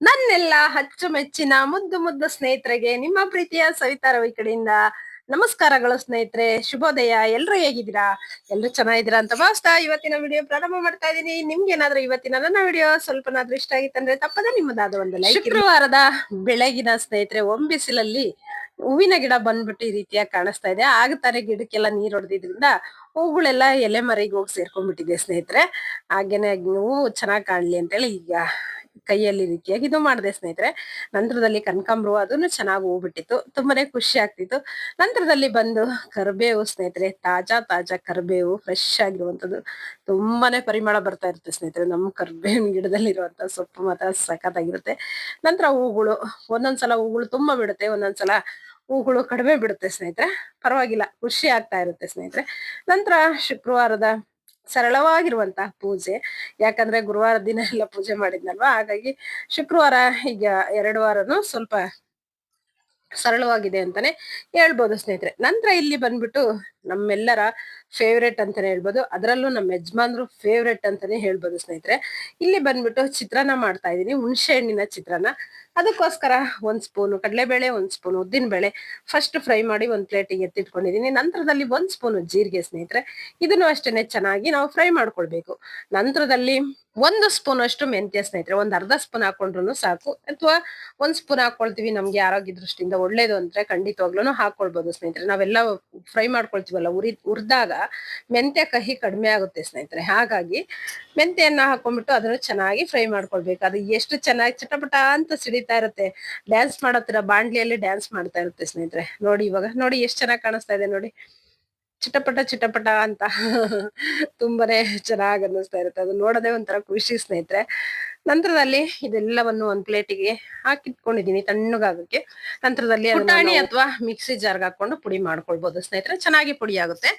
ನನ್ನೆಲ್ಲ ಅಚ್ಚುಮೆಚ್ಚಿನ ಮುದ್ದು ಮುದ್ದು ಸ್ನೇಹಿತರಿಗೆ ನಿಮ್ಮ ಪ್ರೀತಿಯ ಸವಿತಾ ರವಿ ಕಡೆಯಿಂದ ನಮಸ್ಕಾರಗಳು ಸ್ನೇಹಿತರೆ. ಶುಭೋದಯ. ಎಲ್ರು ಹೇಗಿದ್ದೀರಾ? ಎಲ್ರು ಚೆನ್ನಾಗಿದ್ದೀರಾ ಅಂತ ಭಾವಿಸ್ತಾ ಇವತ್ತಿನ ವಿಡಿಯೋ ಪ್ರಾರಂಭ ಮಾಡ್ತಾ ಇದ್ದೀನಿ. ನಿಮ್ಗೆ ಏನಾದ್ರೂ ಇವತ್ತಿನ ನನ್ನ ವಿಡಿಯೋ ಸ್ವಲ್ಪನಾದ್ರೂ ಇಷ್ಟ ಆಗಿತ್ತಂದ್ರೆ ತಪ್ಪದ ನಿಮ್ಮದಾದ ಒಂದು ಲೈಕ್ ಶುಕ್ರವಾರದ ಬೆಳಗಿನ ಸ್ನೇಹಿತರೆ ಒಂಬಿಸಿಲಲ್ಲಿ ಹೂವಿನ ಗಿಡ ಬಂದ್ಬಿಟ್ಟು ಈ ರೀತಿಯಾಗಿ ಕಾಣಿಸ್ತಾ ಇದೆ. ಆಗತಾರೆ ಗಿಡಕ್ಕೆಲ್ಲ ನೀರ್ ಹೊಡೆದಿದ್ರಿಂದ ಹೂಗಳೆಲ್ಲ ಎಲೆ ಮರಿಗೆ ಹೋಗಿ ಸೇರ್ಕೊಂಡ್ಬಿಟ್ಟಿದೆ ಸ್ನೇಹಿತರೆ. ಹಾಗೇನೆ ಹೂವು ಚೆನ್ನಾಗಿ ಕಾಣ್ಲಿ ಅಂತೇಳಿ ಈಗ ಕೈಯಲ್ಲಿ ರೀತಿಯಾಗಿ ಇದು ಮಾಡಿದೆ ಸ್ನೇಹಿತರೆ. ನಂತರದಲ್ಲಿ ಕನಕಾಂಬ್ರು ಅದನ್ನು ಚೆನ್ನಾಗಿ ಹೋಗ್ಬಿಟ್ಟಿತ್ತು ಬಿಟ್ಟಿತ್ತು ತುಂಬಾನೇ ಖುಷಿ ಆಗ್ತಿತ್ತು. ನಂತರದಲ್ಲಿ ಬಂದು ಕರಿಬೇವು ಸ್ನೇಹಿತರೆ, ತಾಜಾ ತಾಜಾ ಕರಿಬೇವು ಫ್ರೆಶ್ ಆಗಿರುವಂತದ್ದು ತುಂಬಾನೇ ಪರಿಮಳ ಬರ್ತಾ ಇರುತ್ತೆ ಸ್ನೇಹಿತರೆ. ನಮ್ಮ ಕರಿಬೇವಿನ ಗಿಡದಲ್ಲಿರುವಂತ ಸೊಪ್ಪು ಮಾತ್ರ ಸಖತ್ತಾಗಿರುತ್ತೆ. ನಂತರ ಹೂಗಳು ಒಂದೊಂದ್ಸಲ ಹೂಗಳು ತುಂಬಾ ಬಿಡುತ್ತೆ, ಒಂದೊಂದ್ಸಲ ಹೂಗಳು ಕಡಿಮೆ ಬಿಡುತ್ತೆ ಸ್ನೇಹಿತರೆ. ಪರವಾಗಿಲ್ಲ, ಖುಷಿ ಆಗ್ತಾ ಇರುತ್ತೆ ಸ್ನೇಹಿತರೆ. ನಂತರ ಶುಕ್ರವಾರದ ಸರಳವಾಗಿರುವಂತಹ ಪೂಜೆ. ಯಾಕಂದ್ರೆ ಗುರುವಾರ ದಿನ ಎಲ್ಲ ಪೂಜೆ ಮಾಡಿದ್ನಲ್ವಾ? ಹಾಗಾಗಿ ಶುಕ್ರವಾರ ಈಗ ಎರಡು ವಾರನು ಸ್ವಲ್ಪ ಸರಳವಾಗಿದೆ ಅಂತಾನೆ ಹೇಳ್ಬೋದು ಸ್ನೇಹಿತರೆ. ನಂತರ ಇಲ್ಲಿ ಬಂದ್ಬಿಟ್ಟು ನಮ್ಮೆಲ್ಲರ ಫೇವ್ರೆಟ್ ಅಂತಾನೆ ಹೇಳ್ಬೋದು. ಅದರಲ್ಲೂ ನಮ್ಮ ಯಜಮಾನ್ರು ಫೇವ್ರೆಟ್ ಅಂತಾನೆ ಹೇಳ್ಬೋದು ಸ್ನೇಹಿತರೆ. ಇಲ್ಲಿ ಬಂದ್ಬಿಟ್ಟು ಚಿತ್ರಾನ್ನ ಮಾಡ್ತಾ ಇದ್ದೀನಿ, ಹುಣಸೆ ಹಣ್ಣಿನ ಚಿತ್ರಾನ್ನ. ಅದಕ್ಕೋಸ್ಕರ ಒಂದ್ ಸ್ಪೂನು ಕಡಲೆಬೇಳೆ ಒಂದ್ ಸ್ಪೂನ್ ಉದ್ದಿನಬೇಳೆ ಫಸ್ಟ್ ಫ್ರೈ ಮಾಡಿ ಒಂದ್ ಪ್ಲೇಟಿಗೆ ಎತ್ತಿಟ್ಕೊಂಡಿದ್ದೀನಿ. ನಂತರದಲ್ಲಿ ಒಂದ್ ಸ್ಪೂನ್ ಜೀರಿಗೆ ಸ್ನೇಹಿತರೆ. ಇದನ್ನು ಅಷ್ಟೇನೆ ಚೆನ್ನಾಗಿ ನಾವು ಫ್ರೈ ಮಾಡ್ಕೊಳ್ಬೇಕು. ನಂತರದಲ್ಲಿ ಒಂದು ಸ್ಪೂನ್ ಅಷ್ಟು ಮೆಂತ್ಯ ಸ್ನೇಹಿತರೆ. ಒಂದ್ ಅರ್ಧ ಸ್ಪೂನ್ ಹಾಕೊಂಡ್ರು ಸಾಕು. ಅಥವಾ ಒಂದ್ ಸ್ಪೂನ್ ಹಾಕೊಳ್ತೀವಿ ನಮ್ಗೆ ಆರೋಗ್ಯ ದೃಷ್ಟಿಯಿಂದ ಒಳ್ಳೇದು ಅಂದ್ರೆ ಖಂಡಿತವಾಗ್ಲೂ ಹಾಕೊಳ್ಬಹುದು ಸ್ನೇಹಿತರೆ. ನಾವೆಲ್ಲ ಫ್ರೈ ಮಾಡ್ಕೊಳ್ತೀವಲ್ಲ, ಉರಿ, ಉರ್ದಾಗ. ಮೆಂತ್ಯ ಕಹಿ ಕಡಿಮೆ ಆಗುತ್ತೆ ಸ್ನೇಹಿತರೆ. ಹಾಗಾಗಿ ಮೆಂತ್ಯನ್ನ ಹಾಕೊಂಡ್ಬಿಟ್ಟು ಅದನ್ನು ಚೆನ್ನಾಗಿ ಫ್ರೈ ಮಾಡ್ಕೊಳ್ಬೇಕು. ಅದು ಎಷ್ಟು ಚೆನ್ನಾಗಿ ಚಟಪಟ ಅಂತ ಸಿಡಿತಾ ಇರುತ್ತೆ. ಡ್ಯಾನ್ಸ್ ಮಾಡತ್ತಿರ ಬಾಂಡ್ಲಿಯಲ್ಲಿ ಡ್ಯಾನ್ಸ್ ಮಾಡ್ತಾ ಇರುತ್ತೆ ಸ್ನೇಹಿತರೆ. ನೋಡಿ ಇವಾಗ, ನೋಡಿ ಎಷ್ಟು ಚೆನ್ನಾಗಿ ಕಾಣಿಸ್ತಾ ಇದೆ ನೋಡಿ. ಚಿಟಪಟ ಚಿಟಪಟ ಅಂತ ತುಂಬಾನೇ ಚೆನ್ನಾಗಿ ಅನ್ನಿಸ್ತಾ ಇರುತ್ತೆ. ಅದು ನೋಡೋದೇ ಒಂಥರ ಖುಷಿ ಸ್ನೇಹಿತರೆ. ನಂತರದಲ್ಲಿ ಇದೆಲ್ಲವನ್ನು ಒಂದ್ ಪ್ಲೇಟಿಗೆ ಹಾಕಿಟ್ಕೊಂಡಿದೀನಿ ತಣ್ಣಗಾಗಕ್ಕೆ. ನಂತರದಲ್ಲಿ ಪುಟಾಣಿ ಅಥವಾ ಮಿಕ್ಸಿ ಜಾರ್ಗೆ ಹಾಕೊಂಡು ಪುಡಿ ಮಾಡ್ಕೊಳ್ಬಹುದು ಸ್ನೇಹಿತರೆ ಚೆನ್ನಾಗಿ ಪುಡಿ ಆಗುತ್ತೆ.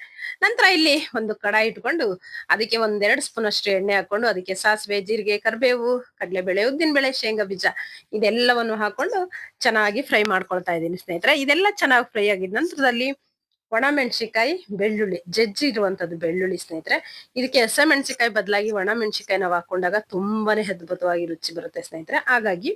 ನಂತರ ಇಲ್ಲಿ ಒಂದು ಕಡಾಯಿ ಇಟ್ಕೊಂಡು ಅದಕ್ಕೆ ಒಂದೆರಡು ಸ್ಪೂನ್ ಅಷ್ಟು ಎಣ್ಣೆ ಹಾಕೊಂಡು ಅದಕ್ಕೆ ಸಾಸಿವೆ ಜೀರಿಗೆ ಕರಿಬೇವು ಕಡಲೆಬೇಳೆ ಉದ್ದಿನಬೇಳೆ ಶೇಂಗಾ ಬೀಜ ಇದೆಲ್ಲವನ್ನು ಹಾಕೊಂಡು ಚೆನ್ನಾಗಿ ಫ್ರೈ ಮಾಡ್ಕೊಳ್ತಾ ಇದ್ದೀನಿ ಸ್ನೇಹಿತರೆ. ಇದೆಲ್ಲ ಚೆನ್ನಾಗಿ ಫ್ರೈ ಆಗಿದ ನಂತರದಲ್ಲಿ ಒಣ ಮೆಣಸಿಕಾಯಿ ಬೆಳ್ಳುಳ್ಳಿ, ಜಜ್ಜಿ ಇರುವಂತದ್ದು ಬೆಳ್ಳುಳ್ಳಿ ಸ್ನೇಹಿತರೆ. ಇದಕ್ಕೆ ಹಸೆ ಮೆಣಸಿಕಾಯಿ ಬದಲಾಗಿ ಒಣ ಮೆಣಸಿಕಾಯಿ ನಾವು ಹಾಕೊಂಡಾಗ ತುಂಬಾನೇ ಅದ್ಭುತವಾಗಿ ರುಚಿ ಬರುತ್ತೆ ಸ್ನೇಹಿತರೆ. ಹಾಗಾಗಿ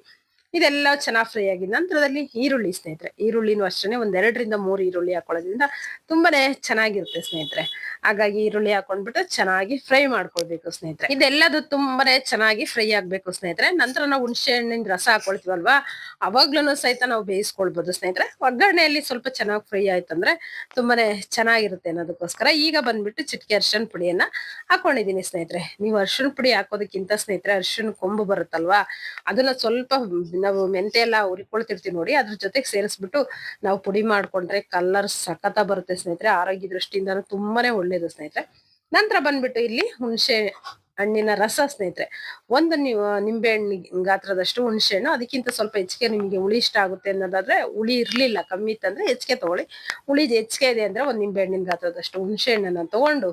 ಇದೆಲ್ಲ ಚೆನ್ನಾಗಿ ಫ್ರೈ ಆಗಿದ ನಂತರದಲ್ಲಿ ಈರುಳ್ಳಿ ಸ್ನೇಹಿತರೆ. ಈರುಳ್ಳಿನೂ ಅಷ್ಟೇ ಒಂದ್ ಎರಡರಿಂದ ಮೂರು ಈರುಳ್ಳಿ ಹಾಕೊಳ್ಳೋದ್ರಿಂದ ತುಂಬಾನೇ ಚೆನ್ನಾಗಿರುತ್ತೆ ಸ್ನೇಹಿತರೆ. ಹಾಗಾಗಿ ಈರುಳ್ಳಿ ಹಾಕೊಂಡ್ಬಿಟ್ಟು ಚೆನ್ನಾಗಿ ಫ್ರೈ ಮಾಡ್ಕೊಳ್ಬೇಕು ಸ್ನೇಹಿತರೆ. ಇದೆಲ್ಲದು ತುಂಬಾನೇ ಚೆನ್ನಾಗಿ ಫ್ರೈ ಆಗ್ಬೇಕು ಸ್ನೇಹಿತರೆ. ನಂತರ ನಾವು ಹುಣಸೆ ಹಣ್ಣಿನ ರಸ ಹಾಕೊಳ್ತೀವಲ್ವಾ? ಅವಾಗ್ಲೂ ಸಹಿತ ನಾವು ಬೇಯಿಸ್ಕೊಳ್ಬಹುದು ಸ್ನೇಹಿತರೆ. ಒಗ್ಗರಣೆಯಲ್ಲಿ ಸ್ವಲ್ಪ ಚೆನ್ನಾಗಿ ಫ್ರೈ ಆಯ್ತಂದ್ರೆ ತುಂಬಾನೇ ಚೆನ್ನಾಗಿರುತ್ತೆ ಅನ್ನೋದಕ್ಕೋಸ್ಕರ ಈಗ ಬಂದ್ಬಿಟ್ಟು ಚಿಟಿಕೆ ಅರ್ಶನ್ ಪುಡಿಯನ್ನ ಹಾಕೊಂಡಿದೀನಿ ಸ್ನೇಹಿತರೆ. ನೀವು ಅರ್ಶಿಣ ಪುಡಿ ಹಾಕೋದಕ್ಕಿಂತ ಸ್ನೇಹಿತರೆ ಅರ್ಶಿಣ ಕೊಂಬು ಬರುತ್ತಲ್ವಾ? ಅದನ್ನ ಸ್ವಲ್ಪ ನಾವು ಮೆಂತೆ ಎಲ್ಲ ಹುರಿಕೊಳ್ತಿರ್ತೀವಿ ನೋಡಿ, ಅದ್ರ ಜೊತೆಗೆ ಸೇರಿಸ್ಬಿಟ್ಟು ನಾವು ಪುಡಿ ಮಾಡ್ಕೊಂಡ್ರೆ ಕಲರ್ ಸಖತ ಬರುತ್ತೆ ಸ್ನೇಹಿತರೆ. ಆರೋಗ್ಯ ದೃಷ್ಟಿಯಿಂದ ತುಂಬಾನೇ ಒಳ್ಳೇದು ಸ್ನೇಹಿತರೆ. ನಂತರ ಬಂದ್ಬಿಟ್ಟು ಇಲ್ಲಿ ಹುಣಸೆ ಹಣ್ಣಿನ ರಸ ಸ್ನೇಹಿತರೆ. ಒಂದು ನೀವು, ನಿಂಬೆ ಹಣ್ಣಿ ಗಾತ್ರದಷ್ಟು ಹುಣಸೆ ಹಣ್ಣು, ಅದಕ್ಕಿಂತ ಸ್ವಲ್ಪ ಹೆಚ್ಚಿಗೆ ನಿಮಗೆ ಹುಳಿ ಇಷ್ಟ ಆಗುತ್ತೆ ಅನ್ನೋದಾದ್ರೆ ಹುಳಿ ಇರ್ಲಿಲ್ಲ. ಕಮ್ಮಿ ಇತ್ತಂದ್ರೆ ಹೆಚ್ಚಿಗೆ ತಗೊಳ್ಳಿ. ಹುಳಿ ಹೆಚ್ಚಿಗೆ ಇದೆ ಅಂದ್ರೆ ಒಂದು ನಿಂಬೆ ಹಣ್ಣಿನ ಗಾತ್ರದಷ್ಟು ಹುಣಸೆ ಹಣ್ಣನ್ನ ತಗೊಂಡು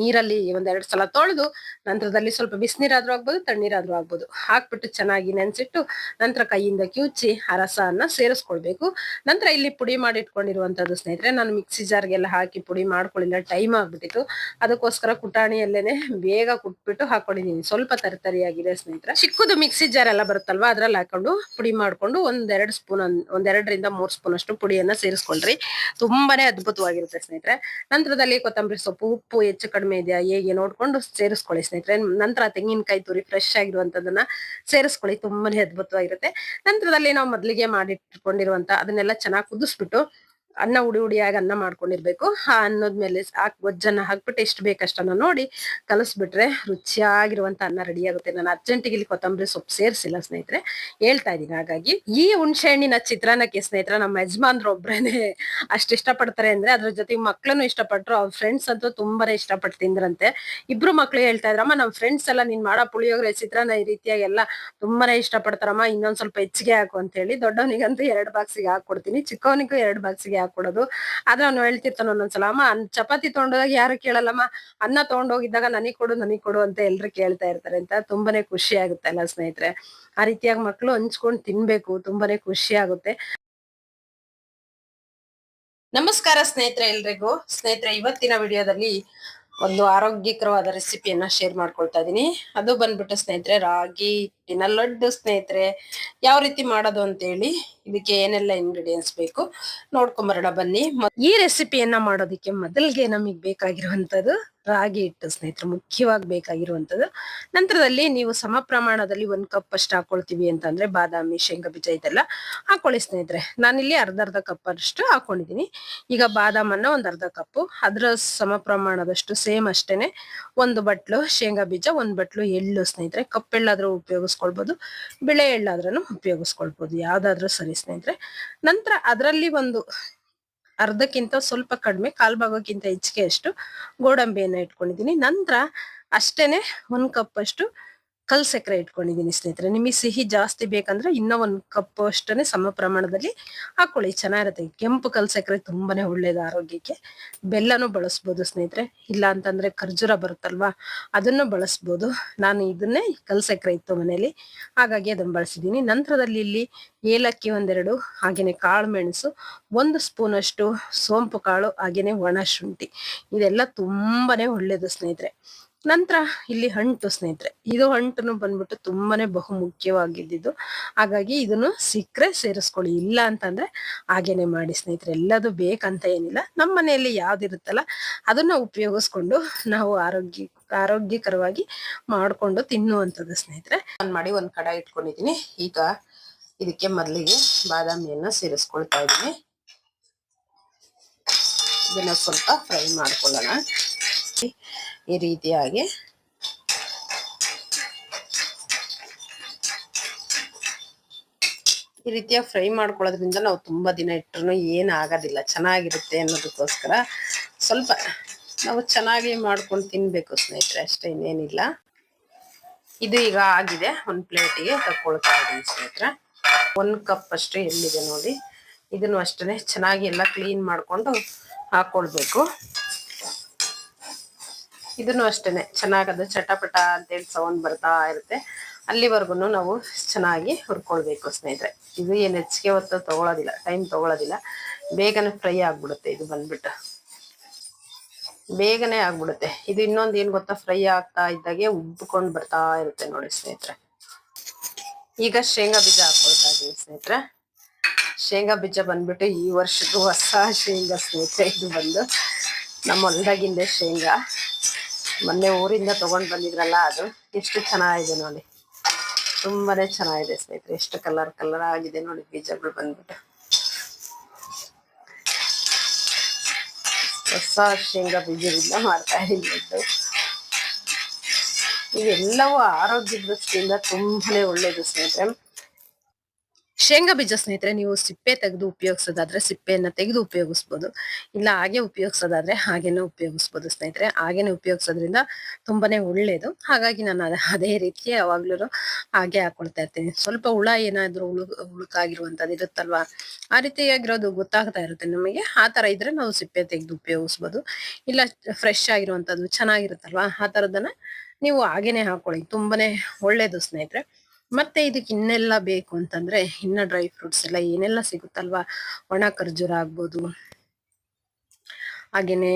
ನೀರಲ್ಲಿ ಒಂದೆರಡು ಸಲ ತೊಳೆದು ನಂತರದಲ್ಲಿ ಸ್ವಲ್ಪ ಬಿಸಿನೀರಾದ್ರೂ ಆಗ್ಬೋದು, ತಣ್ಣೀರಾದ್ರೂ ಆಗ್ಬೋದು. ಹಾಕ್ಬಿಟ್ಟು ಚೆನ್ನಾಗಿ ನೆನ್ಸಿಟ್ಟು ನಂತರ ಕೈಯಿಂದ ಕಿವುಚಿ ಆ ರಸವನ್ನ ಸೇರಿಸ್ಕೊಳ್ಬೇಕು. ನಂತರ ಇಲ್ಲಿ ಪುಡಿ ಮಾಡಿ ಇಟ್ಕೊಂಡಿರುವಂತದ್ದು ಸ್ನೇಹಿತರೆ, ನಾನು ಮಿಕ್ಸಿ ಜಾರ್ಗೆಲ್ಲ ಹಾಕಿ ಪುಡಿ ಮಾಡ್ಕೊಳ್ಳಿಲ್ಲ, ಟೈಮ್ ಆಗ್ಬಿಟ್ಟಿತ್ತು. ಅದಕ್ಕೋಸ್ಕರ ಕುಟಾಣಿಯಲ್ಲೇನೆ ಬೇಗ ಕುಟ್ಬಿಟ್ಟು ಹಾಕೊಂಡಿದ್ದೀನಿ ಸ್ವಲ್ಪ ತರತರಿಯಾಗಿದೆ ಸ್ನೇಹಿತರೆ. ಚಿಕ್ಕದು ಮಿಕ್ಸಿ ಜಾರ್ ಎಲ್ಲ ಬರುತ್ತಲ್ವಾ, ಅದ್ರಲ್ಲಿ ಹಾಕೊಂಡು ಪುಡಿ ಮಾಡ್ಕೊಂಡು ಒಂದೆರಡು ಸ್ಪೂನ್ ಒಂದೆರಡರಿಂದ ಮೂರು ಸ್ಪೂನ್ ಅಷ್ಟು ಪುಡಿಯನ್ನ ಸೇರಿಸ್ಕೊಳ್ರಿ. ತುಂಬಾನೇ ಅದ್ಭುತವಾಗಿರುತ್ತೆ ಸ್ನೇಹಿತರೆ. ನಂತರದಲ್ಲಿ ಕೊತ್ತಂಬರಿ ಸೊಪ್ಪು, ಉಪ್ಪು, ಹೆಚ್ಚು ಕಡಿಮೆ ಇದೆಯಾ? ಹೇಗೆ? ನೋಡ್ಕೊಂಡು ಸೇರಿಸ್ಕೊಳ್ಳಿ ಸ್ನೇಹಿತರೆ. ನಂತರ ತೆಂಗಿನಕಾಯಿ ತುರಿ ಫ್ರೆಶ್ ಆಗಿರುವಂತದನ್ನ ಸೇರಿಸ್ಕೊಳ್ಳಿ. ತುಂಬಾನೇ ಅದ್ಭುತವಾಗಿರುತ್ತೆ. ನಂತರದಲ್ಲಿ ನಾವು ಮೊದಲಿಗೆ ಮಾಡಿಟ್ಕೊಂಡಿರುವಂತ ಅದನ್ನೆಲ್ಲ ಚೆನ್ನಾಗಿ ಕುದಿಸ್ಬಿಟ್ಟು ಅನ್ನ ಉಡಿ ಉಡಿಯಾಗಿ ಅನ್ನ ಮಾಡ್ಕೊಂಡಿರ್ಬೇಕು. ಆ ಅನ್ನದ ಮೇಲೆ ಹಾಕಿ ಗೊಜ್ಜನ್ನ ಹಾಕ್ಬಿಟ್ಟು ಎಷ್ಟು ಬೇಕಷ್ಟನ್ನ ನೋಡಿ ಕಲಸ್ಬಿಟ್ರೆ ರುಚಿಯಾಗಿರುವಂತ ಅನ್ನ ರೆಡಿ ಆಗುತ್ತೆ. ನಾನು ಅರ್ಜೆಂಟಿಗೆ ಇಲ್ಲಿ ಕೊತ್ತಂಬರಿ ಸೊಪ್ಪು ಸೇರಿಸಿಲ್ಲ ಸ್ನೇಹಿತರೆ. ಹೇಳ್ತಾ ಇದ್ದೀನಿ ಹಾಗಾಗಿ ಈ ಹುಣಸೆ ಹಣ್ಣಿನ ಚಿತ್ರಾನ್ನಕ್ಕೆ ಸ್ನೇಹಿತರೆ ನಮ್ಮ ಯಜಮಾನ್ರು ಒಬ್ರೇನೆ ಅಷ್ಟು ಇಷ್ಟಪಡ್ತಾರೆ ಅಂದ್ರೆ ಅದ್ರ ಜೊತೆಗೆ ಮಕ್ಳನ್ನು ಇಷ್ಟಪಟ್ರು ಅವ್ರ ಫ್ರೆಂಡ್ಸ್ ಅಂತೂ ತುಂಬಾನೇ ಇಷ್ಟಪಟ್ಟು ತಿಂದ್ರಂತೆ. ಇಬ್ರು ಮಕ್ಳು ಹೇಳ್ತಾ ಇದ್ರಮ್ಮ ನಮ್ಮ ಫ್ರೆಂಡ್ಸ್ ಎಲ್ಲ ನೀನ್ ಮಾಡೋ ಪುಳಿಯೋಗರೆ, ಚಿತ್ರಾನ್ನ ಈ ರೀತಿಯಾಗಿ ಎಲ್ಲ ತುಂಬಾನೇ ಇಷ್ಟಪಡ್ತಾರಮ್ಮ, ಇನ್ನೊಂದ್ ಸ್ವಲ್ಪ ಹೆಚ್ಚಿಗೆ ಹಾಕು ಅಂತ ಹೇಳಿ ದೊಡ್ಡವನಿಗಂತೂ ಎರಡು ಬಾಕ್ಸಿಗೆ ಹಾಕೊಡ್ತೀನಿ ಚಿಕ್ಕವನಿಗೂ ಎರಡು ಬಾಕ್ಸಿಗೆ ಹಾಕೊಡೋದು ಆದ್ರೆ ಅವ್ನು ಹೇಳ್ತಿರ್ತಾನ ಒಂದೊಂದ್ಸಲ, ಅಮ್ಮ ಚಪಾತಿ ತೊಗೊಂಡೋದಾಗ ಯಾರು ಕೇಳಲ್ಲಮ್ಮ? ಅನ್ನ ತೊಗೊಂಡೋಗಿದ್ದಾಗ ನನಗ್ ಕೊಡು ನನಗ್ ಕೊಡು ಅಂತ ಎಲ್ರು ಕೇಳ್ತಾ ಇರ್ತಾರೆ ಅಂತ ತುಂಬಾನೇ ಖುಷಿ ಆಗುತ್ತೆ ಅಲ್ಲ ಸ್ನೇಹಿತರೆ. ಆ ರೀತಿಯಾಗಿ ಮಕ್ಳು ಹಂಚ್ಕೊಂಡ್ ತಿನ್ಬೇಕು, ತುಂಬಾನೇ ಖುಷಿ ಆಗುತ್ತೆ. ನಮಸ್ಕಾರ ಸ್ನೇಹಿತರೆ ಎಲ್ರಿಗೂ. ಸ್ನೇಹಿತರೆ, ಇವತ್ತಿನ ವಿಡಿಯೋದಲ್ಲಿ ಒಂದು ಆರೋಗ್ಯಕರವಾದ ರೆಸಿಪಿಯನ್ನ ಶೇರ್ ಮಾಡ್ಕೊಳ್ತಾ ಇದೀನಿ. ಅದು ಬಂದ್ಬಿಟ್ಟು ಸ್ನೇಹಿತರೆ, ರಾಗಿ ಹಿಟ್ಟಿನ ಲಡ್ಡು ಸ್ನೇಹಿತರೆ, ಯಾವ ರೀತಿ ಮಾಡೋದು ಅಂತ ಹೇಳಿ ಇದಕ್ಕೆ ಏನೆಲ್ಲ ಇಂಗ್ರೀಡಿಯೆಂಟ್ಸ್ ಬೇಕು ನೋಡ್ಕೊಂಬರೋಣ ಬನ್ನಿ. ಈ ರೆಸಿಪಿಯನ್ನ ಮಾಡೋದಕ್ಕೆ ಮೊದಲಿಗೆ ನಮಗೆ ಬೇಕಾಗಿರುವಂತದ್ದು ರಾಗಿ ಹಿಟ್ಟು ಸ್ನೇಹಿತರೆ, ಮುಖ್ಯವಾಗಿ ಬೇಕಾಗಿರುವಂತದ್ದು ನಂತರದಲ್ಲಿ ನೀವು ಸಮ ಪ್ರಮಾಣದಲ್ಲಿ ಒಂದ್ ಕಪ್ ಅಷ್ಟು ಹಾಕೊಳ್ತೀವಿ ಅಂತಂದ್ರೆ ಬಾದಾಮಿ, ಶೇಂಗಾ ಬೀಜ ಇದೆಲ್ಲ ಹಾಕೊಳ್ಳಿ ಸ್ನೇಹಿತರೆ. ನಾನಿಲ್ಲಿ ಅರ್ಧ ಅರ್ಧ ಕಪ್ ಅಷ್ಟು ಹಾಕೊಂಡಿದ್ದೀನಿ. ಈಗ ಬಾದಾಮನ್ನ ಒಂದ್ ಅರ್ಧ ಕಪ್ಪು, ಅದರ ಸಮ ಪ್ರಮಾಣದಷ್ಟು ಸೇಮ್ ಅಷ್ಟೇನೆ ಒಂದು ಬಟ್ಲು, ಶೇಂಗಾ ಬೀಜ, ಒಂದ್ ಬಟ್ಲು ಎಳ್ಳು ಸ್ನೇಹಿತರೆ. ಕಪ್ಪೆಳ್ಳಾದ್ರೂ ಉಪಯೋಗಿಸ್ಕೊಳ್ಬೋದು, ಬಿಳೆ ಎಳ್ಳಾದ್ರೂ ಉಪಯೋಗಿಸ್ಕೊಳ್ಬೋದು, ಯಾವ್ದಾದ್ರೂ ಸರಿ ಸ್ನೇಹಿತರೆ. ನಂತರ ಅದರಲ್ಲಿ ಒಂದು ಅರ್ಧಕ್ಕಿಂತ ಸ್ವಲ್ಪ ಕಡಿಮೆ ಕಾಲ್ ಭಾಗಕ್ಕಿಂತ ಹೆಚ್ಚಿಗೆ ಅಷ್ಟು ಗೋಡಂಬಿಯನ್ನ ಇಟ್ಕೊಂಡಿದೀನಿ ನಂತರ ಅಷ್ಟೇನೆ ಒಂದ್ ಕಪ್ ಅಷ್ಟು ಕಲ್ ಸಕ್ಕರೆ ಇಟ್ಕೊಂಡಿದ್ದೀನಿ ಸ್ನೇಹಿತರೆ. ನಿಮಗೆ ಸಿಹಿ ಜಾಸ್ತಿ ಬೇಕಂದ್ರೆ ಇನ್ನೂ ಒಂದು ಕಪ್ ಅಷ್ಟೇ ಸಮ ಪ್ರಮಾಣದಲ್ಲಿ ಹಾಕೊಳ್ಳಿ. ಚೆನ್ನಾಗಿರುತ್ತೆ. ಕೆಂಪು ಕಲ್ ಸಕ್ಕರೆ ತುಂಬಾನೇ ಒಳ್ಳೇದು ಆರೋಗ್ಯಕ್ಕೆ. ಬೆಲ್ಲನೂ ಬಳಸ್ಬೋದು ಸ್ನೇಹಿತರೆ. ಇಲ್ಲ ಅಂತಂದ್ರೆ ಖರ್ಜೂರ ಬರುತ್ತಲ್ವಾ, ಅದನ್ನು ಬಳಸ್ಬೋದು. ನಾನು ಇದನ್ನೇ ಕಲ್ ಸಕ್ಕರೆ ಇತ್ತು ಮನೆಯಲ್ಲಿ. ಹಾಗಾಗಿ ಅದನ್ನು ಬಳಸಿದ್ದೀನಿ. ನಂತರದಲ್ಲಿ ಇಲ್ಲಿ ಏಲಕ್ಕಿ ಒಂದೆರಡು ಹಾಗೇನೆ ಕಾಳು ಮೆಣಸು, ಒಂದು ಸ್ಪೂನ್ ಅಷ್ಟು ಸೋಂಪು ಕಾಳು ಹಾಗೇನೆ ಒಣ ಶುಂಠಿ. ಇದೆಲ್ಲ ತುಂಬಾನೇ ಒಳ್ಳೇದು ಸ್ನೇಹಿತರೆ. ನಂತರ ಇಲ್ಲಿ ಹಂಟು ಸ್ನೇಹಿತರೆ. ಇದು ಅಂಟನ್ನು ಬಂದ್ಬಿಟ್ಟು ತುಂಬಾನೇ ಬಹು ಮುಖ್ಯವಾಗಿದ್ದು ಹಾಗಾಗಿ ಇದನ್ನು ಸಿಕ್ಕರೆ ಸೇರಿಸ್ಕೊಳ್ಳಿ. ಇಲ್ಲ ಅಂತಂದ್ರೆ ಹಾಗೇನೆ ಮಾಡಿ ಸ್ನೇಹಿತರೆ. ಎಲ್ಲದು ಬೇಕಂತ ಏನಿಲ್ಲ. ನಮ್ಮ ಮನೆಯಲ್ಲಿ ಯಾವ್ದಿರುತ್ತಲ್ಲ, ಅದನ್ನ ಉಪಯೋಗಿಸ್ಕೊಂಡು ನಾವು ಆರೋಗ್ಯ, ಆರೋಗ್ಯಕರವಾಗಿ ಮಾಡ್ಕೊಂಡು ತಿನ್ನುವಂಥದ್ದು ಸ್ನೇಹಿತರೆ. ನಾನು ಮಾಡಿ ಒಂದು ಕಡ ಇಟ್ಕೊಂಡಿದ್ದೀನಿ. ಈಗ ಇದಕ್ಕೆ ಮೊದಲಿಗೆ ಬಾದಾಮಿಯನ್ನು ಸೇರಿಸ್ಕೊಳ್ತಾ ಇದ್ದೀನಿ. ಇದನ್ನ ಸ್ವಲ್ಪ ಫ್ರೈ ಮಾಡ್ಕೊಳ್ಳೋಣ. ಈ ರೀತಿಯಾಗಿ. ಈ ರೀತಿಯ ಫ್ರೈ ಮಾಡ್ಕೊಳ್ಳೋದ್ರಿಂದ ನಾವು ತುಂಬಾ ದಿನ ಇಟ್ಟರು ಏನು ಆಗೋದಿಲ್ಲ, ಚೆನ್ನಾಗಿರುತ್ತೆ ಅನ್ನೋದಕ್ಕೋಸ್ಕರ ಸ್ವಲ್ಪ ನಾವು ಚೆನ್ನಾಗಿ ಮಾಡ್ಕೊಂಡು ತಿನ್ನಬೇಕು ಸ್ನೇಹಿತರೆ, ಅಷ್ಟೇ ಇನ್ನೇನಿಲ್ಲ. ಇದು ಈಗ ಆಗಿದೆ, ಒಂದು ಪ್ಲೇಟಿಗೆ ತಕ್ಕೊಳ್ತಾ ಇದ್ದೀನಿ ಸ್ನೇಹಿತರೆ. ಒಂದು ಕಪ್ ಅಷ್ಟು ಎಲ್ಲಿದೆ ನೋಡಿ. ಇದನ್ನು ಅಷ್ಟೇ ಚೆನ್ನಾಗಿ ಎಲ್ಲ ಕ್ಲೀನ್ ಮಾಡ್ಕೊಂಡು ಹಾಕೊಳ್ಬೇಕು. ಇದನ್ನು ಅಷ್ಟೇನೆ. ಚೆನ್ನಾಗದು ಚಟಪಟ ಅಂತೇಳಿ ಸೌಂಡ್ ಬರ್ತಾ ಇರುತ್ತೆ. ಅಲ್ಲಿವರೆಗೂ ನಾವು ಚೆನ್ನಾಗಿ ಹುರ್ಕೊಳ್ಬೇಕು ಸ್ನೇಹಿತರೆ. ಇದು ಏನು ಹೆಚ್ಚಿಗೆ ಹೊತ್ತು ತಗೊಳ್ಳೋದಿಲ್ಲ ಟೈಮ್ ತಗೊಳ್ಳೋದಿಲ್ಲ ಬೇಗನೆ ಫ್ರೈ ಆಗಿಬಿಡುತ್ತೆ ಇದು ಬಂದ್ಬಿಟ್ಟು. ಬೇಗನೆ ಆಗ್ಬಿಡುತ್ತೆ. ಇದು ಇನ್ನೊಂದು ಏನು ಗೊತ್ತಾ? ಫ್ರೈ ಆಗ್ತಾ ಇದ್ದಾಗೆ ಉಬ್ಬಿಕೊಂಡು ಬರ್ತಾ ಇರುತ್ತೆ ನೋಡಿ ಸ್ನೇಹಿತರೆ. ಈಗ ಶೇಂಗಾ ಬೀಜ ಹಾಕೊಳ್ತಾ ಇದ್ದೀವಿ ಸ್ನೇಹಿತರೆ. ಶೇಂಗಾ ಬೀಜ ಬಂದ್ಬಿಟ್ಟು ಈ ವರ್ಷಕ್ಕೂ ಹೊಸ ಶೇಂಗಾ ಸ್ನೇಹಿತರೆ. ಇದು ಬಂದು ನಮ್ಮ ಹೊಲ್ದಾಗಿಂದೆ ಶೇಂಗಾ. ಮೊನ್ನೆ ಊರಿಂದ ತಗೊಂಡ್ ಬಂದಿದ್ರಲ್ಲ ಅದು. ಎಷ್ಟು ಚೆನ್ನಾಗಿದೆ ನೋಡಿ. ತುಂಬಾನೇ ಚೆನ್ನಾಗಿದೆ ಸ್ನೇಹಿತರೆ. ಎಷ್ಟು ಕಲರ್ ಕಲರ್ ಆಗಿದೆ ನೋಡಿ ಬೀಜಗಳು ಬಂದ್ಬಿಟ್ಟು. ಹೊಸ ಶೇಂಗಾ ಬೀಜದಿಂದ ಮಾಡ್ತಾ ಇದ್ದು ಇದು ಇವೆಲ್ಲವೂ ಆರೋಗ್ಯದ ದೃಷ್ಟಿಯಿಂದ ತುಂಬಾನೇ ಒಳ್ಳೇದು ಸ್ನೇಹಿತರೆ. ಶೇಂಗಾ ಬೀಜ ಸ್ನೇಹಿತರೆ, ನೀವು ಸಿಪ್ಪೆ ತೆಗೆದು ಉಪಯೋಗಿಸೋದಾದ್ರೆ ಸಿಪ್ಪೆಯನ್ನು ತೆಗೆದು ಉಪಯೋಗಿಸ್ಬೋದು. ಇಲ್ಲ, ಹಾಗೆ ಉಪಯೋಗಿಸೋದಾದ್ರೆ ಹಾಗೇನೆ ಉಪಯೋಗಿಸ್ಬೋದು ಸ್ನೇಹಿತರೆ. ಹಾಗೇನೆ ಉಪಯೋಗಿಸೋದ್ರಿಂದ ತುಂಬಾನೇ ಒಳ್ಳೇದು. ಹಾಗಾಗಿ ನಾನು ಅದ ರೀತಿ ಯಾವಾಗ್ಲೂ ಹಾಗೆ ಹಾಕೊಳ್ತಾ ಇರ್ತೀನಿ. ಸ್ವಲ್ಪ ಹುಳ ಏನಾದರೂ ಉಳು ಉಳುಕಾಗಿರುವಂತದ್ದು ಇರುತ್ತಲ್ವಾ? ಆ ರೀತಿಯಾಗಿರೋದು ಗೊತ್ತಾಗ್ತಾ ಇರುತ್ತೆ ನಮಗೆ. ಆ ಥರ ಇದ್ರೆ ನಾವು ಸಿಪ್ಪೆ ತೆಗೆದು ಉಪಯೋಗಿಸ್ಬೋದು. ಇಲ್ಲ ಫ್ರೆಶ್ ಆಗಿರುವಂಥದ್ದು ಚೆನ್ನಾಗಿರುತ್ತಲ್ವಾ? ಆ ತರದನ್ನ ನೀವು ಹಾಗೇನೆ ಹಾಕೊಳ್ಳಿ. ತುಂಬಾನೇ ಒಳ್ಳೇದು ಸ್ನೇಹಿತರೆ. ಮತ್ತೆ ಇದಕ್ಕೆ ಇನ್ನೆಲ್ಲ ಬೇಕು ಅಂತಂದ್ರೆ ಇನ್ನ ಡ್ರೈ ಫ್ರೂಟ್ಸ್ ಎಲ್ಲ ಏನೆಲ್ಲ ಸಿಗುತ್ತಲ್ವಾ? ಒಣ ಖರ್ಜೂರ ಆಗ್ಬೋದು. ಹಾಗೇನೆ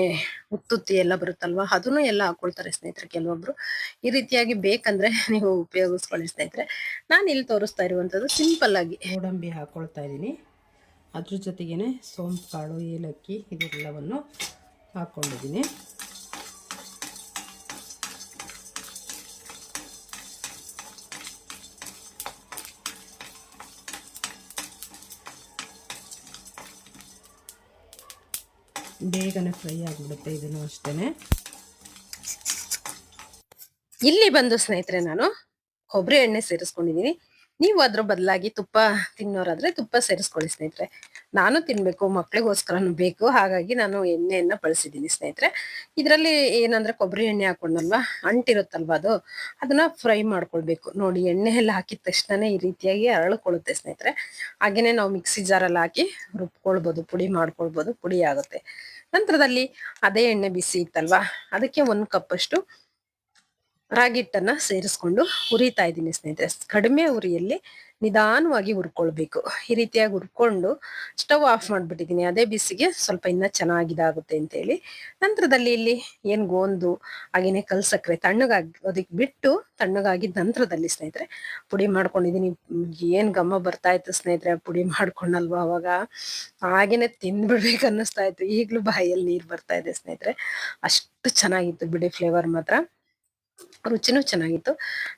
ಉತ್ತುತ್ತಿ ಎಲ್ಲ ಬರುತ್ತಲ್ವಾ? ಅದನ್ನು ಎಲ್ಲ ಹಾಕೊಳ್ತಾರೆ ಸ್ನೇಹಿತರೆ ಕೆಲವೊಬ್ರು. ಈ ರೀತಿಯಾಗಿ ಬೇಕಂದ್ರೆ ನೀವು ಉಪಯೋಗಿಸ್ಕೊಳ್ಳಿ ಸ್ನೇಹಿತರೆ. ನಾನು ಇಲ್ಲಿ ತೋರಿಸ್ತಾ ಇರುವಂತದ್ದು ಸಿಂಪಲ್ ಆಗಿ. ಗೋಡಂಬಿ ಹಾಕೊಳ್ತಾ ಇದ್ದೀನಿ. ಅದ್ರ ಜೊತೆಗೇನೆ ಸೋಂಪು ಕಾಳು ಏಲಕ್ಕಿ, ಇದೆಲ್ಲವನ್ನು ಹಾಕೊಂಡಿದ್ದೀನಿ. ಬೇಗನೆ ಫ್ರೈ ಆಗಿಬಿಡುತ್ತೆ ಇದನ್ನು ಅಷ್ಟೇನೆ. ಇಲ್ಲಿ ಬಂದು ಸ್ನೇಹಿತರೆ ನಾನು ಕೊಬ್ಬರಿ ಎಣ್ಣೆ ಸೇರಿಸ್ಕೊಂಡಿದ್ದೀನಿ ನೀವು ಅದ್ರ ಬದಲಾಗಿ ತುಪ್ಪ ತಿನ್ನೋರಾದ್ರೆ ತುಪ್ಪ ಸೇರಿಸ್ಕೊಳ್ಳಿ ಸ್ನೇಹಿತರೆ. ನಾನು ತಿನ್ಬೇಕು, ಮಕ್ಳಿಗೋಸ್ಕರನು ಬೇಕು. ಹಾಗಾಗಿ ನಾನು ಎಣ್ಣೆಯನ್ನ ಬಳಸಿದ್ದೀನಿ ಸ್ನೇಹಿತರೆ. ಇದರಲ್ಲಿ ಏನಂದ್ರೆ ಕೊಬ್ಬರಿ ಎಣ್ಣೆ ಹಾಕೊಂಡಲ್ವಾ? ಅಂಟಿರುತ್ತಲ್ವಾ ಅದು? ಅದನ್ನ ಫ್ರೈ ಮಾಡ್ಕೊಳ್ಬೇಕು. ನೋಡಿ ಎಣ್ಣೆ ಎಲ್ಲ ಹಾಕಿದ ತಕ್ಷಣನೇ ಈ ರೀತಿಯಾಗಿ ಅರಳ್ಕೊಳ್ಳುತ್ತೆ ಸ್ನೇಹಿತರೆ. ಹಾಗೇನೆ ನಾವು ಮಿಕ್ಸಿ ಜಾರಲ್ಲಿ ಹಾಕಿ ರುಬ್ಕೊಳ್ಬೋದು, ಪುಡಿ ಮಾಡ್ಕೊಳ್ಬೋದು, ಪುಡಿ ಆಗುತ್ತೆ. ನಂತರದಲ್ಲಿ ಅದೇ ಎಣ್ಣೆ ಬಿಸಿ ಇತ್ತಲ್ವಾ? ಅದಕ್ಕೆ ಒಂದು ಕಪ್ಪಷ್ಟು ರಾಗಿ ಹಿಟ್ಟನ್ನ ಸೇರಿಸ್ಕೊಂಡು ಹುರಿತಾ ಇದ್ದೀನಿ ಸ್ನೇಹಿತರೆ. ಕಡಿಮೆ ಉರಿಯಲ್ಲಿ ನಿಧಾನವಾಗಿ ಹುರ್ಕೊಳ್ಬೇಕು. ಈ ರೀತಿಯಾಗಿ ಹುರ್ಕೊಂಡು ಸ್ಟವ್ ಆಫ್ ಮಾಡ್ಬಿಟ್ಟಿದ್ದೀನಿ. ಅದೇ ಬಿಸಿಗೆ ಸ್ವಲ್ಪ ಇನ್ನೂ ಚೆನ್ನಾಗಿದಾಗುತ್ತೆ ಅಂತೇಳಿ. ನಂತರದಲ್ಲಿ ಇಲ್ಲಿ ಏನು ಗೋಂದು, ಹಾಗೇನೆ ಕಲ್ ಸಕ್ಕರೆ ತಣ್ಣಗಾಗಿ ಅದಕ್ಕೆ ಬಿಟ್ಟು ತಣ್ಣಗಾಗಿದ್ದ ನಂತರದಲ್ಲಿ ಸ್ನೇಹಿತರೆ, ಪುಡಿ ಮಾಡ್ಕೊಂಡಿದ್ದೀನಿ ಏನು ಗಮ್ಮ ಬರ್ತಾ ಇತ್ತು ಸ್ನೇಹಿತರೆ ಪುಡಿ ಮಾಡ್ಕೊಂಡಲ್ವ ಅವಾಗ? ಹಾಗೇನೆ ತಿಂದ್ಬಿಡ್ಬೇಕು ಅನ್ನಿಸ್ತಾ ಇತ್ತು ಈಗಲೂ ಬಾಯಲ್ಲಿ ನೀರು ಬರ್ತಾ ಇದೆ ಸ್ನೇಹಿತರೆ. ಅಷ್ಟು ಚೆನ್ನಾಗಿತ್ತು ಬಿಡಿ ಫ್ಲೇವರ್ ಮಾತ್ರ. ರುಚಿನೂ ಚೆನ್ನಾಗಿತ್ತು.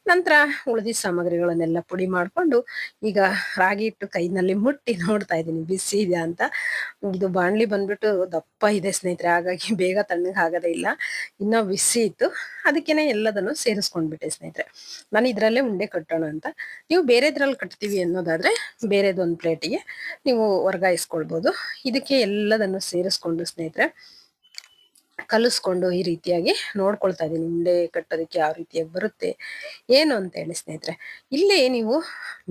ನಂತರ ಉಳಿದಿ ಸಾಮಗ್ರಿಗಳನ್ನೆಲ್ಲ ಪುಡಿ ಮಾಡಿಕೊಂಡು ಈಗ ರಾಗಿ ಹಿಟ್ಟು ಕೈನಲ್ಲಿ ಮುಟ್ಟಿ ನೋಡ್ತಾ ಇದ್ದೀನಿ. ಬಿಸಿ ಇದೆ ಅಂತ. ಇದು ಬಾಣಲಿ ಬಂದ್ಬಿಟ್ಟು ದಪ್ಪ ಇದೆ ಸ್ನೇಹಿತರೆ. ಹಾಗಾಗಿ ಬೇಗ ತಣ್ಣಗೆ ಆಗೋದೇ ಇಲ್ಲ. ಇನ್ನೂ ಬಿಸಿ ಇತ್ತು. ಅದಕ್ಕೇನೆ ಎಲ್ಲದನ್ನು ಸೇರಿಸ್ಕೊಂಡ್ಬಿಟ್ಟೆ ಸ್ನೇಹಿತರೆ. ನಾನು ಇದರಲ್ಲೇ ಉಂಡೆ ಕಟ್ಟೋಣ ಅಂತ. ನೀವು ಬೇರೆದ್ರಲ್ಲಿ ಕಟ್ತೀವಿ ಅನ್ನೋದಾದರೆ ಬೇರೆದೊಂದು ಪ್ಲೇಟಿಗೆ ನೀವು ವರ್ಗಾಯಿಸ್ಕೊಳ್ಬೋದು. ಇದಕ್ಕೆ ಎಲ್ಲದನ್ನು ಸೇರಿಸ್ಕೊಂಡು ಸ್ನೇಹಿತರೆ ಕಲಿಸ್ಕೊಂಡು ಈ ರೀತಿಯಾಗಿ ನೋಡ್ಕೊಳ್ತಾ ಇದ್ದೀನಿ. ಉಂಡೆ ಕಟ್ಟೋದಕ್ಕೆ ಯಾವ ರೀತಿಯಾಗಿ ಬರುತ್ತೆ, ಏನು ಅಂತ ಹೇಳಿ ಸ್ನೇಹಿತರೆ. ಇಲ್ಲಿ ನೀವು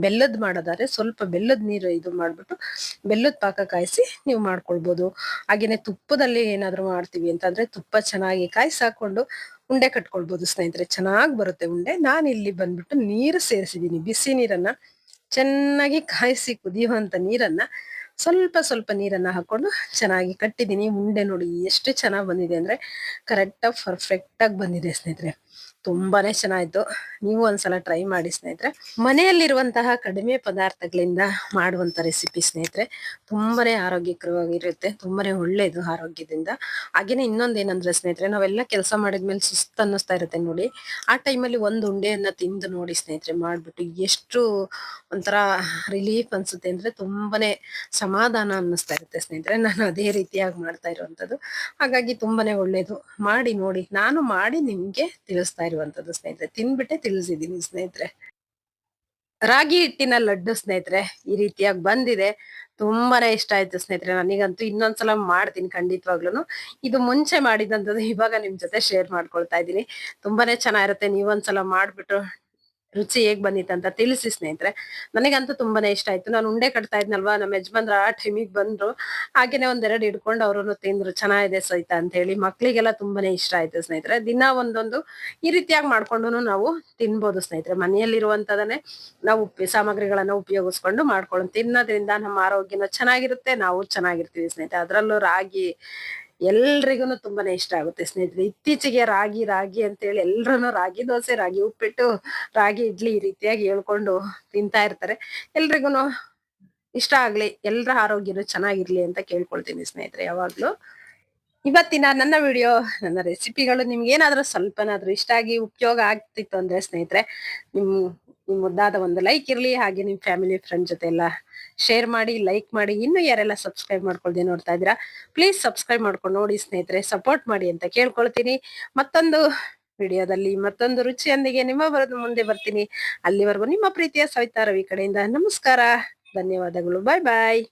ಬೆಲ್ಲದ್ ಮಾಡೋದಾದ್ರೆ ಸ್ವಲ್ಪ ಬೆಲ್ಲದ ನೀರು ಇದು ಮಾಡ್ಬಿಟ್ಟು ಬೆಲ್ಲದ ಪಾಕ ಕಾಯಿಸಿ ನೀವು ಮಾಡ್ಕೊಳ್ಬೋದು. ಹಾಗೆಯೇ ತುಪ್ಪದಲ್ಲಿ ಏನಾದರೂ ಮಾಡ್ತೀವಿ ಅಂತಂದ್ರೆ ತುಪ್ಪ ಚೆನ್ನಾಗಿ ಕಾಯಿಸಿ ಹಾಕೊಂಡು ಉಂಡೆ ಕಟ್ಕೊಳ್ಬೋದು ಸ್ನೇಹಿತರೆ. ಚೆನ್ನಾಗಿ ಬರುತ್ತೆ ಉಂಡೆ. ನಾನು ಇಲ್ಲಿ ಬಂದ್ಬಿಟ್ಟು ನೀರು ಸೇರಿಸಿದ್ದೀನಿ. ಬಿಸಿ ನೀರನ್ನ ಚೆನ್ನಾಗಿ ಕಾಯಿಸಿ ಕುದಿಯುವಂಥ ನೀರನ್ನ ಸ್ವಲ್ಪ ಸ್ವಲ್ಪ ನೀರನ್ನು ಹಾಕ್ಕೊಂಡು ಚೆನ್ನಾಗಿ ಕಟ್ಟಿದ್ದೀನಿ. ಉಂಡೆ ನೋಡಿ ಎಷ್ಟು ಚೆನ್ನಾಗಿ ಬಂದಿದೆ ಅಂದರೆ ಕರೆಕ್ಟಾಗಿ ಪರ್ಫೆಕ್ಟಾಗಿ ಬಂದಿದೆ ಸ್ನೇಹಿತರೆ. ತುಂಬಾನೇ ಚೆನ್ನಾಯ್ತು. ನೀವು ಒಂದ್ಸಲ ಟ್ರೈ ಮಾಡಿ ಸ್ನೇಹಿತರೆ. ಮನೆಯಲ್ಲಿರುವಂತಹ ಕಡಿಮೆ ಪದಾರ್ಥಗಳಿಂದ ಮಾಡುವಂತ ರೆಸಿಪಿ ಸ್ನೇಹಿತರೆ, ತುಂಬಾನೇ ಆರೋಗ್ಯಕರವಾಗಿರುತ್ತೆ, ತುಂಬಾನೇ ಒಳ್ಳೇದು ಆರೋಗ್ಯದಿಂದ. ಹಾಗೇನೆ ಇನ್ನೊಂದೇನಂದ್ರೆ ಸ್ನೇಹಿತರೆ, ನಾವೆಲ್ಲ ಕೆಲಸ ಮಾಡಿದ್ಮೇಲೆ ಸುಸ್ತು ಅನ್ನಿಸ್ತಾ ಇರುತ್ತೆ ನೋಡಿ. ಆ ಟೈಮಲ್ಲಿ ಒಂದು ಉಂಡೆಯನ್ನ ತಿಂದು ನೋಡಿ ಸ್ನೇಹಿತರೆ ಮಾಡ್ಬಿಟ್ಟು ಎಷ್ಟು ಒಂಥರ ರಿಲೀಫ್ ಅನ್ಸುತ್ತೆ ಅಂದ್ರೆ ತುಂಬಾನೇ ಸಮಾಧಾನ ಅನ್ನಿಸ್ತಾ ಇರುತ್ತೆ ಸ್ನೇಹಿತರೆ. ನಾನು ಅದೇ ರೀತಿಯಾಗಿ ಮಾಡ್ತಾ ಇರುವಂತದ್ದು. ಹಾಗಾಗಿ ತುಂಬಾನೇ ಒಳ್ಳೇದು ಮಾಡಿ ನೋಡಿ. ನಾನು ಮಾಡಿ ನಿಮ್ಗೆ ತಿಳಿಸ್ತಾ ಇರುವಂತದ್ದು ಸ್ನೇಹಿತರೆ. ತಿನ್ಬಿಟ್ಟೆ ತಿಳಿಸಿದೀನಿ ಸ್ನೇಹಿತರೆ. ರಾಗಿ ಹಿಟ್ಟಿನ ಲಡ್ಡು ಸ್ನೇಹಿತರೆ ಈ ರೀತಿಯಾಗಿ ಬಂದಿದೆ. ತುಂಬಾನೇ ಇಷ್ಟ ಆಯ್ತು ಸ್ನೇಹಿತರೆ ನನಗಂತೂ ಇನ್ನೊಂದ್ಸಲ ಮಾಡ್ತೀನಿ ಖಂಡಿತವಾಗ್ಲೂ ಇದು ಮುಂಚೆ ಮಾಡಿದಂಥದ್ದು ಇವಾಗ ನಿಮ್ ಜೊತೆ ಶೇರ್ ಮಾಡ್ಕೊಳ್ತಾ ಇದ್ದೀನಿ. ತುಂಬಾನೇ ಚೆನ್ನಾಗಿರುತ್ತೆ. ನೀವೊಂದ್ಸಲ ಮಾಡ್ಬಿಟ್ಟು ರುಚಿ ಹೇಗ್ ಬಂದಿತ್ತು ಅಂತ ತಿಳಿಸಿ ಸ್ನೇಹಿತರೆ. ನನಗಂತೂ ತುಂಬಾನೇ ಇಷ್ಟ ಆಯ್ತು. ನಾನು ಉಂಡೆ ಕಟ್ತಾ ಇದ್ನಲ್ವಾ, ನಮ್ಮ ಯಜಮಾನ್ರ ಆ ಟೈಮಿಗೆ ಬಂದ್ರು. ಹಾಗೇನೆ ಒಂದೆರಡು ಹಿಡ್ಕೊಂಡು ಅವರು ತಿಂದ್ರು. ಚೆನ್ನಾಗಿದೆ ಸಹಿತ ಅಂತ ಹೇಳಿ ಮಕ್ಳಿಗೆಲ್ಲ ತುಂಬಾನೇ ಇಷ್ಟ ಆಯ್ತು ಸ್ನೇಹಿತರೆ. ದಿನ ಒಂದೊಂದು ಈ ರೀತಿಯಾಗಿ ಮಾಡ್ಕೊಂಡು ನಾವು ತಿನ್ಬೋದು ಸ್ನೇಹಿತರೆ. ಮನೆಯಲ್ಲಿರುವಂತದನ್ನೇ ನಾವು ಉಪ್ಪಿ, ಸಾಮಗ್ರಿಗಳನ್ನ ಉಪಯೋಗಿಸ್ಕೊಂಡು ಮಾಡ್ಕೊಂಡು ತಿನ್ನೋದ್ರಿಂದ ನಮ್ಮ ಆರೋಗ್ಯನ ಚೆನ್ನಾಗಿರುತ್ತೆ, ನಾವು ಚೆನ್ನಾಗಿರ್ತೀವಿ ಸ್ನೇಹಿತರೆ. ಅದರಲ್ಲೂ ರಾಗಿ ಎಲ್ರಿಗೂ ತುಂಬಾನೇ ಇಷ್ಟ ಆಗುತ್ತೆ ಸ್ನೇಹಿತರೆ. ಇತ್ತೀಚೆಗೆ ರಾಗಿ ರಾಗಿ ಅಂತ ಹೇಳಿ ಎಲ್ರು ರಾಗಿ ದೋಸೆ, ರಾಗಿ ಉಪ್ಪಿಟ್ಟು, ರಾಗಿ ಇಡ್ಲಿ ಈ ರೀತಿಯಾಗಿ ಹೇಳ್ಕೊಂಡು ತಿಂತಾ ಇರ್ತಾರೆ. ಎಲ್ರಿಗೂ ಇಷ್ಟ ಆಗ್ಲಿ, ಎಲ್ರ ಆರೋಗ್ಯನು ಚೆನ್ನಾಗಿರ್ಲಿ ಅಂತ ಕೇಳ್ಕೊಳ್ತೀನಿ ಸ್ನೇಹಿತರೆ ಯಾವಾಗ್ಲೂ. ಇವತ್ತಿನ ನನ್ನ ವಿಡಿಯೋ, ನನ್ನ ರೆಸಿಪಿಗಳು ನಿಮ್ಗೆ ಏನಾದ್ರೂ ಸ್ವಲ್ಪನಾದ್ರೂ ಇಷ್ಟ ಆಗಿ ಉಪಯೋಗ ಆಗ್ತಿತ್ತು ಅಂದ್ರೆ ಸ್ನೇಹಿತರೆ, ನಿಮ್ ನಿಮ್ ಮುದ್ದಾದ ಒಂದು ಲೈಕ್ ಇರ್ಲಿ, ಹಾಗೆ ನಿಮ್ ಫ್ಯಾಮಿಲಿ ಫ್ರೆಂಡ್ ಜೊತೆ ಎಲ್ಲ ಶೇರ್ ಮಾಡಿ ಲೈಕ್ ಮಾಡಿ. ಇನ್ನು ಯಾರೆಲ್ಲ ಸಬ್ಸ್ಕ್ರೈಬ್ ಮಾಡ್ಕೊಳ್ದೆ ನೋಡ್ತಾ ಇದ್ದೀರಾ ಪ್ಲೀಸ್ ಸಬ್ಸ್ಕ್ರೈಬ್ ಮಾಡ್ಕೊಂಡು ನೋಡಿ ಸ್ನೇಹಿತರೆ ಸಪೋರ್ಟ್ ಮಾಡಿ ಅಂತ ಕೇಳ್ಕೊಳ್ತೀನಿ. ಮತ್ತೊಂದು ವಿಡಿಯೋದಲ್ಲಿ ಮತ್ತೊಂದು ರುಚಿಯೊಂದಿಗೆ ನಿಮ್ಮ ಬರೋದು ಮುಂದೆ ಬರ್ತೀನಿ. ಅಲ್ಲಿವರೆಗೂ ನಿಮ್ಮ ಪ್ರೀತಿಯ ಸವಿತಾ ರವಿ ಕಡೆಯಿಂದ ನಮಸ್ಕಾರ, ಧನ್ಯವಾದಗಳು ಬಾಯ್ ಬಾಯ್